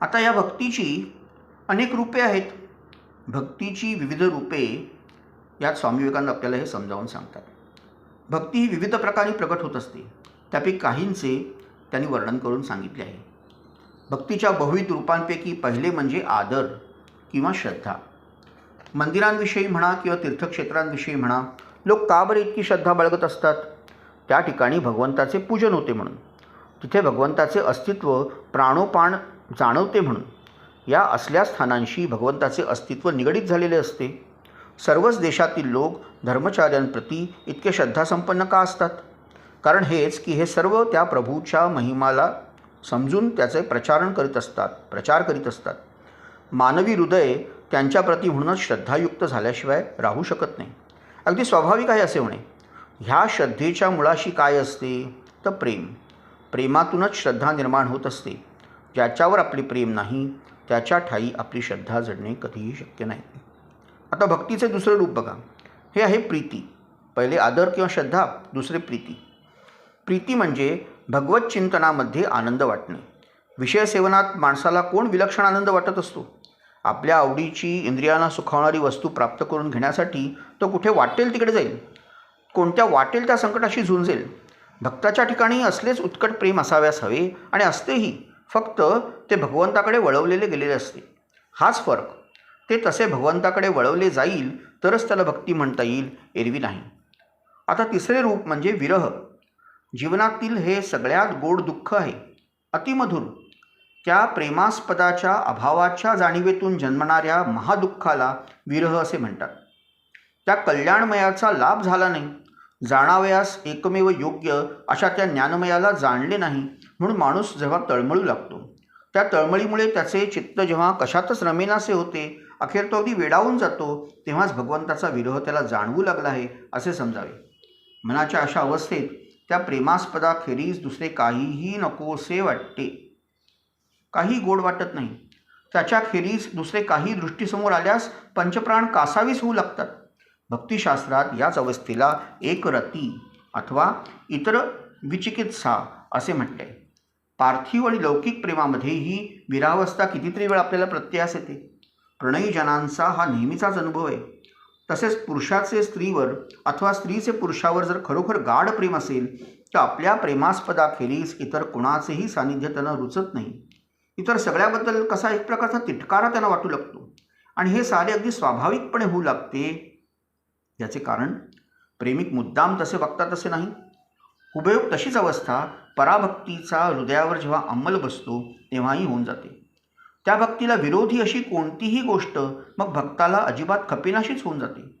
आता या भक्तीची अनेक रूपे आहेत. भक्तीची विविध रूपे यात स्वामी विवेकानंद आपल्याला हे समजावून सांगतात. भक्ती ही विविध प्रकारे प्रकट होत असते. त्यापैकी काहींचे त्यांनी वर्णन करून सांगितले आहे. भक्तीच्या बहुविध रूपांपैकी पहिले म्हणजे आदर किंवा श्रद्धा. मंदिरांविषयी म्हणा किंवा तीर्थक्षेत्रांविषयी म्हणा लोक का बरं इतकी श्रद्धा बाळगत असतात? त्या ठिकाणी भगवंताचे पूजन होते म्हणून. तिथे भगवंताचे अस्तित्व प्राणोपाण जाणवते म्हणून. या असल्या स्थानांशी भगवंताचे अस्तित्व निगडीत झालेले असते. सर्वच देशातील लोक धर्मचार्यांप्रती इतके श्रद्धासंपन्न का असतात? कारण हेच की हे सर्व त्या प्रभूच्या महिमाला समजून त्याचे प्रचारण करीत असतात प्रचार करीत असतात. मानवी हृदय त्यांच्याप्रती म्हणूनच श्रद्धायुक्त झाल्याशिवाय राहू शकत नाही. अगदी स्वाभाविक आहे असे म्हणे ह्या श्रद्धेच्या मुळाशी काय असते? तर प्रेम. प्रेमातूनच श्रद्धा निर्माण होत असते. ज्याच्यावर आपले प्रेम नाही त्याच्या ठाई आपली श्रद्धा जडणे कधीही शक्य नाही. आता भक्तीचे दुसरे रूप बघा. हे आहे प्रीती. पहिले आदर किंवा श्रद्धा दुसरे प्रीती. प्रीती म्हणजे भगवत चिंतनामध्ये आनंद वाटणे. विषय सेवनात माणसाला कोण विलक्षण आनंद वाटत असतो? आपल्या आवडीची इंद्रियांना सुखावणारी वस्तू प्राप्त करून घेण्यासाठी तो कुठे वाटेल तिकडे जाईल? कोणत्या वाटेल त्या संकटाशी झुंजेल? भक्ताच्या ठिकाणी असलेच उत्कट प्रेम असाव्यास हवे आणि असतेही. फक्त ते भगवंताकडे वळवलेले गेलेले असते. हाच फरक. ते तसे भगवंताकडे वळवले जाईल तरच त्याला भक्ती म्हणता येईल एरवी नाही. आता तिसरे रूप म्हणजे विरह. जीवनातील हे सगळ्यात गोड दुःख आहे. अतिमधुर. त्या प्रेमास्पदाच्या अभावाच्या जाणीवेतून जन्मणाऱ्या महादुःखाला विरह असे म्हणतात. त्या कल्याणमयाचा लाभ झाला नाही. जाणावयास एकमेव योग्य अशा त्या ज्ञानमयाला जाणले नाही म्हणून माणूस जेव्हा तळमळू लागतो. त्या तळमळीमुळे त्याचे चित्त जेव्हा कशातच रमेनासे होते अखेर तो अगदी वेडावून जातो तेव्हाच भगवंताचा विरह त्याला जाणवू लागला आहे असे समजावे. मनाच्या अशा अवस्थेत त्या प्रेमास्पदाखेरीज दुसरे काहीही नकोसे वाटते. काही गोड वाटत नाही. त्याच्याखेरीज दुसरे काही दृष्टीसमोर आल्यास पंचप्राण कासावीस होऊ लागतात. भक्तिशास्त्रात याच अवस्थेला एकरती अथवा इतर विचिकित्सा असे म्हटले पार्थिव आणि लौकिक प्रेमामध्येही विरावस्था कितीतरी वेळ आपल्याला प्रत्ययास येते. प्रणयीजनांचा हा नेहमीचाच अनुभव आहे. तसेच पुरुषाचे स्त्रीवर अथवा स्त्रीचे पुरुषावर जर खरोखर गाढ प्रेम असेल तर आपल्या प्रेमास्पदाखेरीज इतर कुणाचेही सानिध्य त्यांना रुचत नाही. इतर सगळ्याबद्दल कसा एक प्रकारचा तिटकारा त्यांना वाटू लागतो. आणि हे सारे अगदी स्वाभाविकपणे होऊ लागते याचे कारण प्रेमिक मुद्दाम तसे वागतात असे नाही. हुबेहूब तशीच अवस्था पराभक्तीचा हृदयावर जेव्हा अंमल बसतो तेव्हाही होऊन जाते. त्या भक्तीला विरोधी अशी कोणतीही गोष्ट मग भक्ताला अजिबात खपेनाशीच होऊन जाते.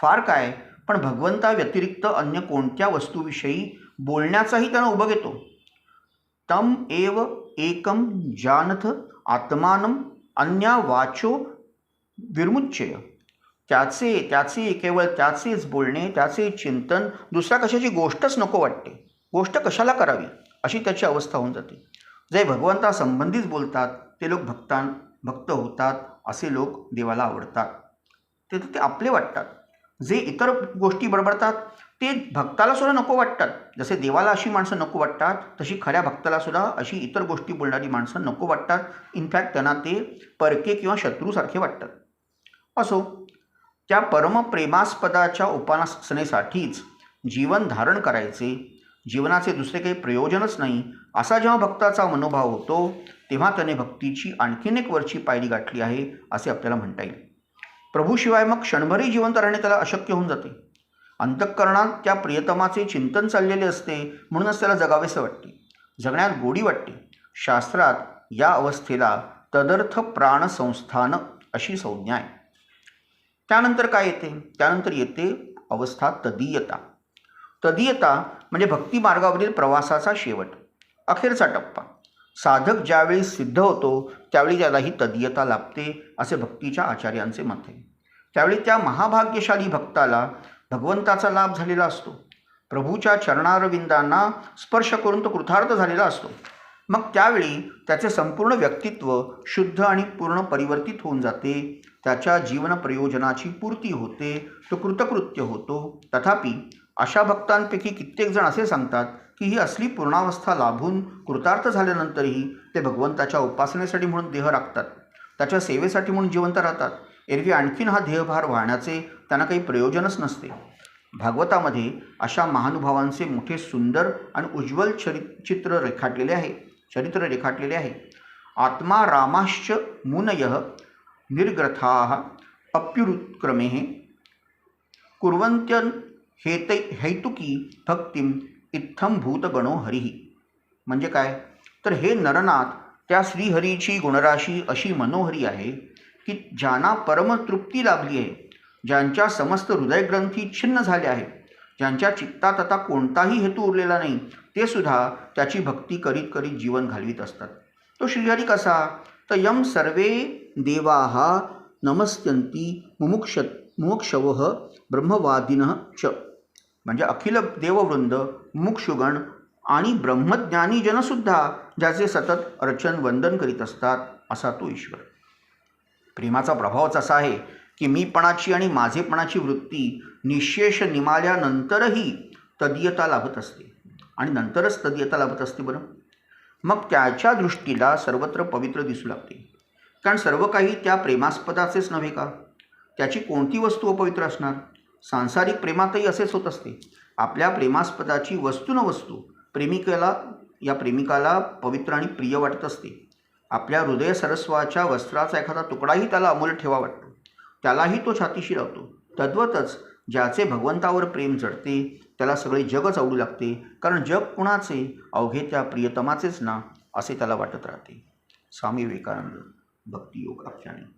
फार काय पण भगवंता व्यतिरिक्त अन्य कोणत्या वस्तूविषयी बोलण्याचाही त्यांना उभं घेतो. तम एव एकम जानथ आत्मानम अन्या वाचो विर्मुच्चय. त्याचे त्याचे केवळ त्याचेच बोलणे त्याचे चिंतन दुसऱ्या कशाची गोष्टच नको वाटते. गोष्ट कशाला करावी? अशी त्याची अवस्था होऊन जाते. जे भगवंतासंबंधीच बोलतात ते लोक भक्तां भक्त होतात असे लोक देवाला आवडतात. ते तर ते आपले वाटतात. जे इतर गोष्टी बडबडतात ते भक्ताला सुद्धा नको वाटतात. जसे देवाला अशी माणसं नको वाटतात तशी खऱ्या भक्ताला सुद्धा अशी इतर गोष्टी बोलणारी माणसं नको वाटतात. इनफॅक्ट त्यांना ते परके किंवा शत्रूसारखे वाटतात. असो त्या परमप्रेमास्पदाच्या उपासनेसाठीच जीवन धारण करायचे. जीवनाचे दुसरे काही प्रयोजनच नाही. असा जेव्हा भक्ताचा मनोभाव होतो तेव्हा त्याने भक्तीची आणखीन एक वरची पायरी गाठली आहे असे आपल्याला म्हणता येईल. प्रभूशिवाय मग क्षणभरही जिवंत राहणे त्याला अशक्य होऊन जाते. अंतःकरणात त्या प्रियतमाचे चिंतन चाललेले असते म्हणूनच त्याला जगावेसे वाटते. जगण्यात गोडी वाटते. शास्त्रात या अवस्थेला तदर्थ प्राणसंस्थान अशी संज्ञा आहे. त्यानंतर काय येते? त्यानंतर येते अवस्था तदीयता. तदीयता म्हणजे भक्ती मार्गावरील प्रवासाचा शेवट अखेरचा टप्पा. साधक ज्यावेळी सिद्ध होतो त्यावेळी त्याला ही तदीयता लाभते असे भक्तीच्या आचार्यांचे मत आहे. त्यावेळी त्या महाभाग्यशाली भक्ताला भगवंताचा लाभ झालेला असतो. प्रभूच्या चरणारविंदांना स्पर्श करून तो कृतार्थ झालेला असतो. मग त्यावेळी त्याचे संपूर्ण व्यक्तित्व शुद्ध आणि पूर्ण परिवर्तित होऊन जाते. त्याच्या जीवन प्रयोजनाची पूर्ती होते तो कृतकृत्य होतो. तथापि अशा भक्तांपैकी कित्येक जण असे सांगतात की ही असली पूर्णावस्था लाभून कृतार्थ झाल्यानंतरही ते भगवंताच्या उपासनेसाठी म्हणून देह राखतात. त्याच्या सेवेसाठी म्हणून जिवंत राहतात. एरवी आणखीन हा देहभार वाहण्याचे त्यांना काही प्रयोजनच नसते. भागवतामध्ये अशा महानुभावांचे मोठे सुंदर आणि उज्ज्वल चरि चित्र रेखाटलेले आहे. चरित्र रेखाटलेले आहे. आत्मा रामाश्च मुनय निर्ग्रथा अप्युरुत्क्रमे कुर्वन्त्यन हेतै हैतुकी भक्तीम इत्थम भूतगणो हरिही म्हणजे काय? तर हे नरनाथ त्या श्रीहरीची गुणराशी अशी मनोहरी आहे की ज्यांना परमतृप्ती लाभली आहे ज्यांच्या समस्त हृदयग्रंथी छिन्न झाल्या आहेत. ज्यांच्या चित्तात आता कोणताही हेतू उरलेला नाही ते सुद्धा त्याची भक्ती करीत करीत जीवन घालवीत असतात. तो श्रीहरी कसा? तर यम सर्वे देवाः नमस्यंती मुमुक्ष मुमुक्षव ब्रह्मवादिन च। म्हणजे अखिल देववृंद मुमुक्षुगण आणि ब्रह्मज्ञानी जनसुद्धा ज्याचे सतत अर्चन वंदन करीत असतात असा तो ईश्वर. प्रेमाचा प्रभावच असा आहे की मीपणाची आणि माझेपणाची वृत्ती निशेष निमाल्यानंतरही तदीयता लाभत असते. आणि नंतरच तदीयता लाभत असते बरं. मग त्याच्या दृष्टीला सर्वत्र पवित्र दिसू लागते. कारण सर्व काही त्या प्रेमास्पदाचेच नव्हे का? त्याची कोणती वस्तू अपवित्र असणार? सांसारिक प्रेमातही असेच होत असते. आपल्या प्रेमास्पदाची वस्तू न वस्तू प्रेमिकेला या प्रेमिकाला पवित्र आणि प्रिय वाटत असते. आपल्या हृदय सरस्वाच्या वस्त्राचा एखादा तुकडाही त्याला अमोल ठेवा वाटतो. त्यालाही तो छातीशी लावतो. तद्वतच ज्याचे भगवंतावर प्रेम जडते त्याला सगळे जगच आवडू लागते कारण जग कुणाचे? अवघे त्या प्रियतमाचेच ना असे त्याला वाटत राहते. स्वामी विवेकानंद भक्तियोग आख्याने